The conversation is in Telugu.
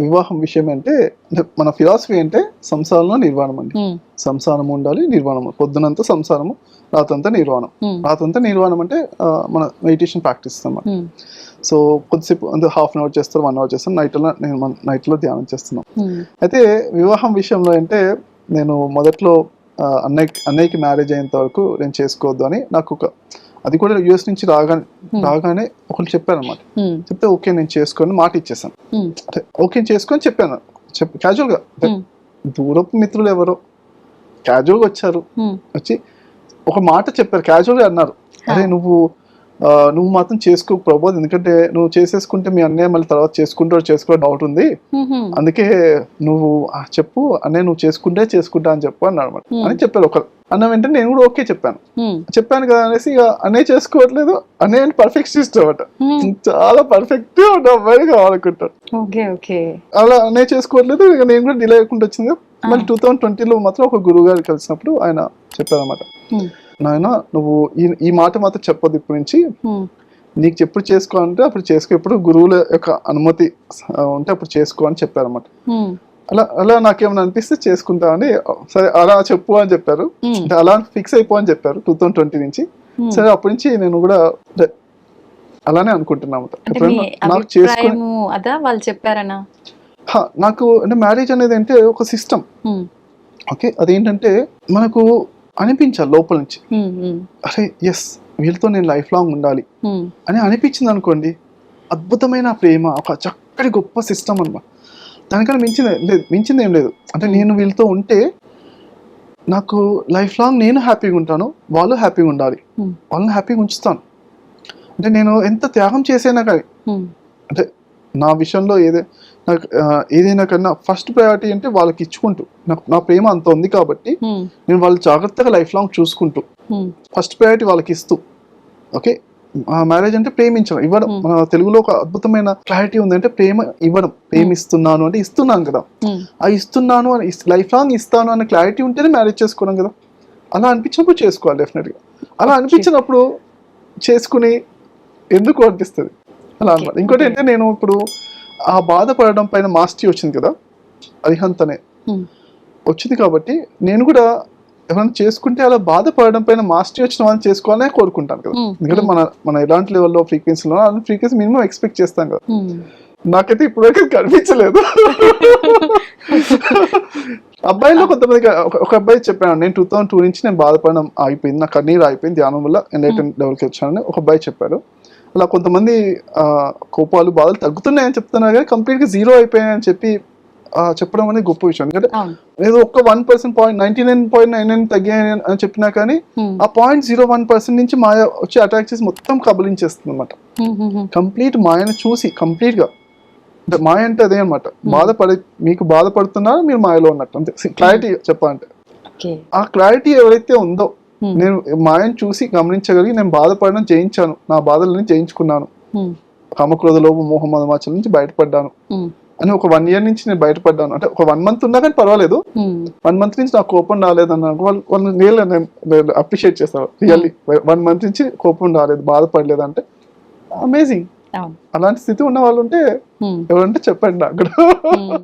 వివాహం విషయం అంటే అంటే మన ఫిలాసఫీ అంటే సంసారంలో నిర్వాణం అండి. సంసారం ఉండాలి నిర్వాణం పొద్దునంతా సంసారము రాతంతా నిర్వాణం. రాతంతా నిర్వాణం అంటే మన మెడిటేషన్ ప్రాక్టీస్ అన్నమాట. సో కొద్దిసేపు అంటే హాఫ్ అన్ అవర్ చేస్తారు వన్ అవర్ చేస్తాను నైట్లో నేను మన నైట్లో ధ్యానం చేస్తున్నాను ఉమ్, అయితే వివాహం విషయంలో అంటే నేను మొదట్లో అన్నయ్య అన్నయ్యకి మ్యారేజ్ అయ్యేంత వరకు నేను చేసుకోవద్దు అని నాకు ఒక అది కూడా యుఎస్ నుంచి రాగానే రాగానే ఒకరు చెప్పారనమాట ఉమ్, చెప్తే ఓకే నేను చేసుకోని మాట ఇచ్చేసాను అంటే ఓకే చేసుకొని చెప్పాను. చెప్ప క్యాజువల్గా దూరపు మిత్రులు ఎవరో. క్యాజువల్గా వచ్చారు. వచ్చి ఒక మాట చెప్పారు. క్యాజువల్గా అన్నారు. అరే నువ్వు నువ్వు మాత్రం చేసుకో ప్రభోద్ ఎందుకంటే నువ్వు చేసేసుకుంటే మీ అన్నయ్య మళ్ళీ తర్వాత చేసుకుంటాడు చేసుకో డౌట్ ఉంది. అందుకే నువ్వు చెప్పు అన్నయ్య నువ్వు చేసుకుంటే చేసుకుంటా అని చెప్పు అన్నాడు. అనమాట. అని చెప్పారు ఒకరు. అన్న వెంటనే నేను కూడా ఓకే చెప్పాను. చెప్పాను కదా అనేసి ఇక అన్నయ్య చేసుకోవట్లేదు అన్నయ్య పర్ఫెక్ట్ సిస్టమ్ అనమాట చాలా పర్ఫెక్ట్ కావాలనుకుంటాను ఓకే ఓకే. అలా అన్నయ్య చేసుకోవట్లేదు ఇక నేను కూడా డిలే అయ్యకుండా వచ్చింది. మళ్ళీ టూ థౌసండ్ ట్వంటీలో మాత్రం ఒక గురువు గారు కలిసినప్పుడు ఆయన చెప్పారన్నమాట. ఉమ్, నాయన నువ్వు ఈ ఈ మాట మాత్రం చెప్పొద్దు ఇప్పటి నుంచి. నీకు ఎప్పుడు చేసుకోవాలంటే అప్పుడు చేసుకో. ఎప్పుడు గురువుల యొక్క అనుమతి ఉంటే అప్పుడు చేసుకో అని చెప్పారన్నమాట. ఉమ్, అలా అలా నాకేమైనా అనిపిస్తే చేసుకుంటా అని సరే అలా చెప్పు అని చెప్పారు. అంటే అలా ఫిక్స్ అయిపో అని చెప్పారు టూ థౌసండ్ ట్వంటీ నుంచి. సరే అప్పటి నుంచి నేను కూడా అంటే అలానే అనుకుంటున్నాను అంటే మీ ఎప్పుడైనా నాకు చేసుకుని నాకు అంటే మ్యారేజ్ అనేది అంటే ఒక సిస్టమ్. ఓకే అదేంటంటే మనకు అనిపించాలి లోపల నుంచి. అరే ఎస్ వీళ్ళతో నేను లైఫ్ లాంగ్ ఉండాలి. అని అనిపించింది అనుకోండి అద్భుతమైన ప్రేమ ఒక చక్కటి గొప్ప సిస్టమ్ అన్నమాట. దానికన్నా మించింది లేదు మించింది ఏం లేదు. అంటే నేను వీళ్ళతో ఉంటే నాకు లైఫ్ లాంగ్ నేను హ్యాపీగా ఉంటాను వాళ్ళు హ్యాపీగా ఉండాలి. వాళ్ళని హ్యాపీగా ఉంచుతాను. అంటే నేను ఎంత త్యాగం చేసైనా కానీ అంటే నా విషయంలో ఏదే నాకు ఏదైనా కన్నా ఫస్ట్ ప్రయారిటీ అంటే వాళ్ళకి ఇచ్చుకుంటూ. నాకు నా ప్రేమ అంత ఉంది కాబట్టి ఉమ్, నేను వాళ్ళు జాగ్రత్తగా లైఫ్ లాంగ్ చూసుకుంటూ ఫస్ట్ ప్రయారిటీ వాళ్ళకి ఇస్తూ. ఓకే మ్యారేజ్ అంటే ప్రేమించడం ఇవ్వడం. Hmm. మన తెలుగులో ఒక అద్భుతమైన క్లారిటీ ఉంది అంటే ప్రేమ ఇవ్వడం ప్రేమిస్తున్నాను అంటే ఇస్తున్నాను కదా. ఆ ఇస్తున్నాను అని లైఫ్ లాంగ్ ఇస్తాను అనే క్లారిటీ ఉంటేనే మ్యారేజ్ చేసుకోవడం కదా. అలా అనిపించినప్పుడు చేసుకోవాలి డెఫినెట్గా అలా అనిపించినప్పుడు చేసుకుని ఎందుకు అనిపిస్తుంది అలా అన్నమాట. ఇంకోటి. ఏంటంటే నేను ఇప్పుడు ఆ బాధపడడం పైన మాస్టీ వచ్చింది కదా? అరిహంత్ అనే. వచ్చింది కాబట్టి నేను కూడా ఎవరైనా చేసుకుంటే అలా బాధపడడం పైన మాస్టరీ వచ్చిన వాళ్ళని చేసుకోవాలని కోరుకుంటాను కదా. ఎందుకంటే మన మన ఎలాంటి లెవెల్లో ఫ్రీక్వెన్సీలో ఫ్రీక్వెన్సీ మినిమం ఎక్స్పెక్ట్ చేస్తాం కదా. నాకైతే ఇప్పటివరకు కనిపించలేదు. అబ్బాయిలో కొంతమంది ఒక- అబ్బాయి చెప్పాను నేను టూ థౌసండ్ టూ నుంచి నేను బాధపడడం ఆగిపోయింది నా కన్నీరు ఆగిపోయింది ధ్యానం వల్ల ఎన్లైటన్ లెవెల్కి వచ్చానని ఒక అబ్బాయి చెప్పాడు. అలా కొంతమంది ఆ, కోపాలు బాధలు తగ్గుతున్నాయని చెప్తున్నారు కానీ కంప్లీట్గా జీరో అయిపోయాయని చెప్పి చెప్పడం అనేది గొప్ప విషయం. ఎందుకంటే ఏదో ఒక్క one percent point ninety nine point nine nine తగ్గాయని అని చెప్పినా కానీ ఆ పాయింట్ జీరో వన్ పర్సెంట్ నుంచి మాయ వచ్చి అటాక్ చేసి మొత్తం కబలించేస్తుంది అనమాట కంప్లీట్ మాయను చూసి కంప్లీట్గా మాయ అంటే అదే అనమాట బాధపడి మీకు బాధపడుతున్నారు మీరు మాయలో ఉన్నట్టు అంతే. క్లారిటీ చెప్పాలంటే. ఆ క్లారిటీ ఎవరైతే ఉందో Hmm. నేను మాయను చూసి గమనించగలిగి నేను బాధపడడం జయించాను నా బాధలని జయించుకున్నాను ఉమ్, కామక్రోధ లోపు మోహ మధమాచల నుంచి బయటపడ్డాను. ఉమ్, అని ఒక వన్ ఇయర్ నుంచి నేను బయటపడ్డాను. అంటే ఒక వన్ మంత్ ఉన్నా కానీ పర్వాలేదు. వన్ మంత్ నుంచి నాకు కోపం రాలేదన్న వాళ్ళు వాళ్ళు నేను అప్రిషియేట్ చేస్తాను రియల్లీ వన్ మంత్ నుంచి కోపం రాలేదు బాధపడలేదు అంటే అమేజింగ్ అలాంటి స్థితి ఉన్న వాళ్ళు ఉంటే ఎవరంటే చెప్పండి నాకు. కూడా ఉమ్.